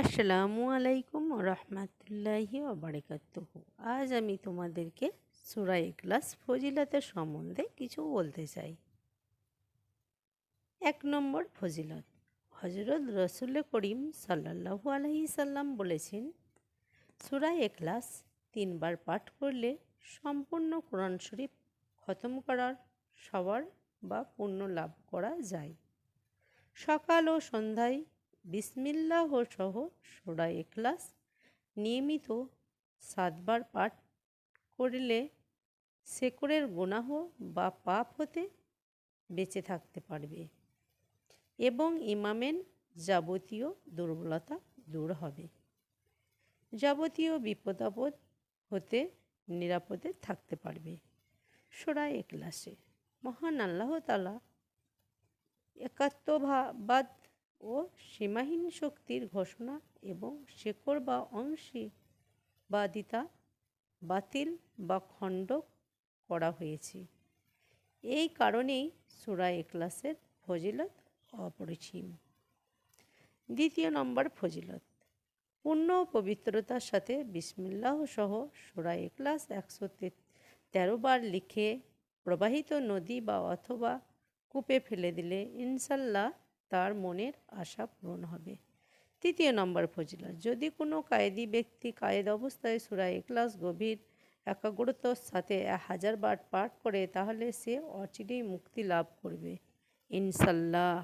আসসালামু আলাইকুম রহমতুল্লাহি ওবরাকাতুহ আজ আমি তোমাদেরকে সুরা ইখলাস ফজিলতের সম্বন্ধে কিছু বলতে চাই। এক নম্বর ফজিলত হজরত রসুল করিম সাল্লাহু আলহি সাল্লাম বলেছেন, সুরা এখলাস তিনবার পাঠ করলে সম্পূর্ণ কোরআন শরীফ খতম করার সবার বা পুণ্য লাভ করা যায়। সকাল ও সন্ধ্যায় বিসমিল্লাহ সহ সোরা এখলাস নিয়মিত সাতবার পাঠ করলে শেকড়ের গুনাহ বা পাপ হতে বেঁচে থাকতে পারবে এবং ইমামের যাবতীয় দুর্বলতা দূর হবে। যাবতীয় বিপদ আপদ হতে নিরাপদে থাকতে পারবে। সোরা এক্লাসে মহান আল্লাহ তালা একাত্মবাদ ও সীমাহীন শক্তির ঘোষণা এবং শেকড় বা অংশীবাদিতা বাতিল বা খণ্ড করা হয়েছে। এই কারণেই সুরা এক্লাসের ফজিলত অপরিসীম। দ্বিতীয় নম্বর ফজিলত, পূর্ণ পবিত্রতার সাথে বিসমিল্লাহ সহ সুরা এক্লাস একশো তেরো বার লিখে প্রবাহিত নদী বা অথবা কূপে ফেলে দিলে ইনশাল্লাহ তার মনের আশা পূরণ হবে। তৃতীয় নম্বর ফজিলা যদি কোনো কায়েদি ব্যক্তি কায়েদ অবস্থায় সুরা এক্লাস গভীর, একাগ্রতার সাথে হাজার বার পাঠ করে, তাহলে সে অচিরেই মুক্তি লাভ করবে। ইনশাল্লাহ।